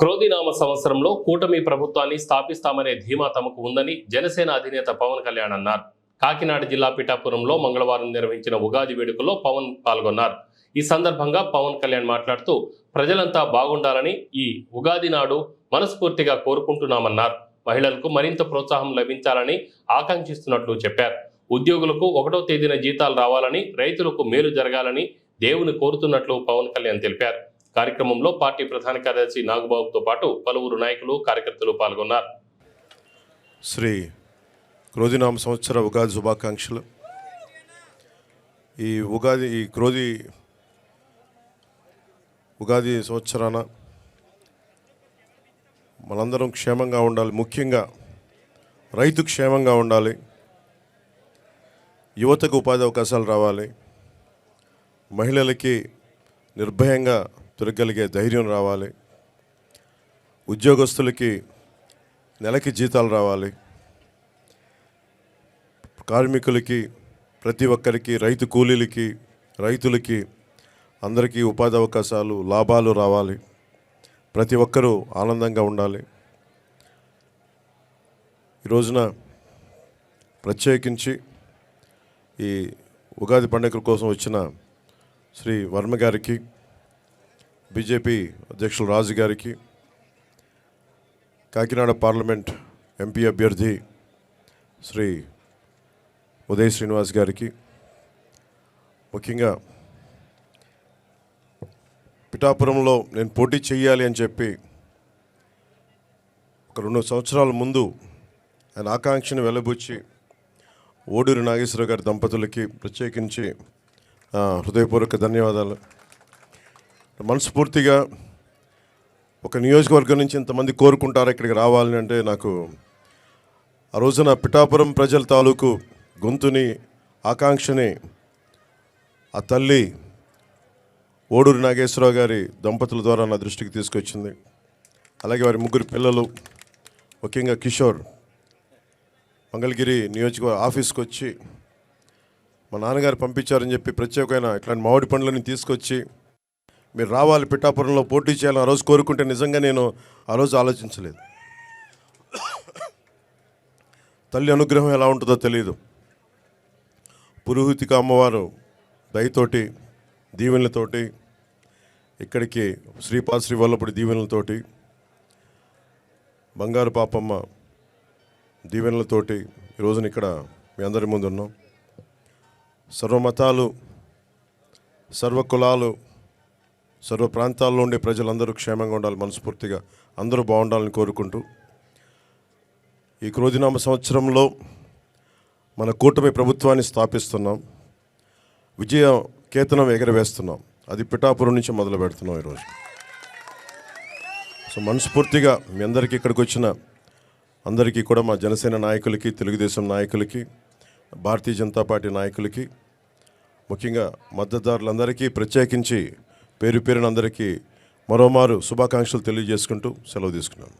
క్రోధినామ సంవత్సరంలో కూటమి ప్రభుత్వాన్ని స్థాపిస్తామనే ధీమా తమకు ఉందని జనసేన అధినేత పవన్ కళ్యాణ్ అన్నారు. కాకినాడ జిల్లా పిఠాపురంలో మంగళవారం నిర్వహించిన ఉగాది వేడుకలో పవన్ పాల్గొన్నారు. ఈ సందర్భంగా పవన్ కళ్యాణ్ మాట్లాడుతూ ప్రజలంతా బాగుండాలని ఈ ఉగాది నాడు మనస్ఫూర్తిగా కోరుకుంటున్నామన్నారు. మహిళలకు మరింత ప్రోత్సాహం లభించాలని ఆకాంక్షిస్తున్నట్లు చెప్పారు. ఉద్యోగులకు ఒకటో తేదీన జీతాలు రావాలని రైతులకు మేలు జరగాలని దేవుని కోరుతున్నట్లు పవన్ కళ్యాణ్ తెలిపారు. కార్యక్రమంలో పార్టీ ప్రధాన కార్యదర్శి నాగబాబుతో పాటు పలువురు నాయకులు కార్యకర్తలు పాల్గొన్నారు. శ్రీ క్రోధినామ సంవత్సర ఉగాది శుభాకాంక్షలు. ఈ ఉగాది ఈ క్రోధి ఉగాది సంవత్సరాన మనందరం క్షేమంగా ఉండాలి. ముఖ్యంగా రైతు క్షేమంగా ఉండాలి. యువతకు ఉపాధి అవకాశాలు రావాలి. మహిళలకి నిర్భయంగా తిరగలిగే ధైర్యం రావాలి. ఉద్యోగస్తులకి నెలకి జీతాలు రావాలి. కార్మికులకి ప్రతి ఒక్కరికి రైతు కూలీలకి రైతులకి అందరికీ ఉపాధి అవకాశాలు లాభాలు రావాలి. ప్రతి ఒక్కరూ ఆనందంగా ఉండాలి. ఈ రోజున ప్రత్యేకించి ఈ ఉగాది పండుగ కోసం వచ్చిన శ్రీ వర్మ గారికి బీజేపీ అధ్యక్షులు రాజు గారికి కాకినాడ పార్లమెంట్ ఎంపీ అభ్యర్థి శ్రీ ఉదయ్ శ్రీనివాస్ గారికి ముఖ్యంగా పిఠాపురంలో నేను పోటీ చేయాలి అని చెప్పి ఒక రెండు సంవత్సరాల ముందు ఆయన ఆకాంక్షను వెలబుచ్చి ఓడూరి నాగేశ్వర గారి దంపతులకి ప్రత్యేకించి హృదయపూర్వక ధన్యవాదాలు. మనస్ఫూర్తిగా ఒక నియోజకవర్గం నుంచి ఇంతమంది కోరుకుంటారు ఇక్కడికి రావాలని అంటే నాకు ఆ రోజున పిఠాపురం ప్రజల తాలూకు గొంతుని ఆకాంక్షని ఆ తల్లి ఓడూరు నాగేశ్వరరావు గారి దంపతుల ద్వారా నా దృష్టికి తీసుకొచ్చింది. అలాగే వారి ముగ్గురు పిల్లలు ముఖ్యంగా కిషోర్ మంగళగిరి నియోజకవర్గ ఆఫీస్కి వచ్చి మా నాన్నగారు పంపించారని చెప్పి ప్రత్యేకమైన ఇట్లాంటి మామిడి పండ్లని తీసుకొచ్చి మీరు రావాలి పిఠాపురంలో పోటీ చేయాలని ఆ రోజు కోరుకుంటే నిజంగా నేను ఆ రోజు ఆలోచించలేదు. తల్లి అనుగ్రహం ఎలా ఉంటుందో తెలియదు పురోహితిక అమ్మవారు దయతోటి దీవెనలతోటి ఇక్కడికి శ్రీపాద శ్రీ వల్లపుడి దీవెనలతోటి బంగారు పాపమ్మ దీవెనలతోటి ఈ రోజున ఇక్కడ మీ అందరి ముందు ఉన్నాం సర్వమతాలు సర్వకులాలు సర్వ ప్రాంతాల్లో ఉండే ప్రజలందరూ క్షేమంగా ఉండాలి మనస్ఫూర్తిగా అందరూ బాగుండాలని కోరుకుంటూ ఈ క్రోధినామ సంవత్సరంలో మన కూటమి ప్రభుత్వాన్ని స్థాపిస్తున్నాం. విజయ కేతనం ఎగరవేస్తున్నాం. అది పిఠాపురం నుంచి మొదలు పెడుతున్నాం ఈరోజు సో మనస్ఫూర్తిగా మీ అందరికీ ఇక్కడికి వచ్చిన అందరికీ కూడా మా జనసేన నాయకులకి తెలుగుదేశం నాయకులకి భారతీయ జనతా పార్టీ నాయకులకి ముఖ్యంగా మద్దతుదారులందరికీ ప్రత్యేకించి పేరు పేరునందరికీ మరోమారు శుభాకాంక్షలు తెలియజేసుకుంటూ సెలవు తీసుకున్నాను.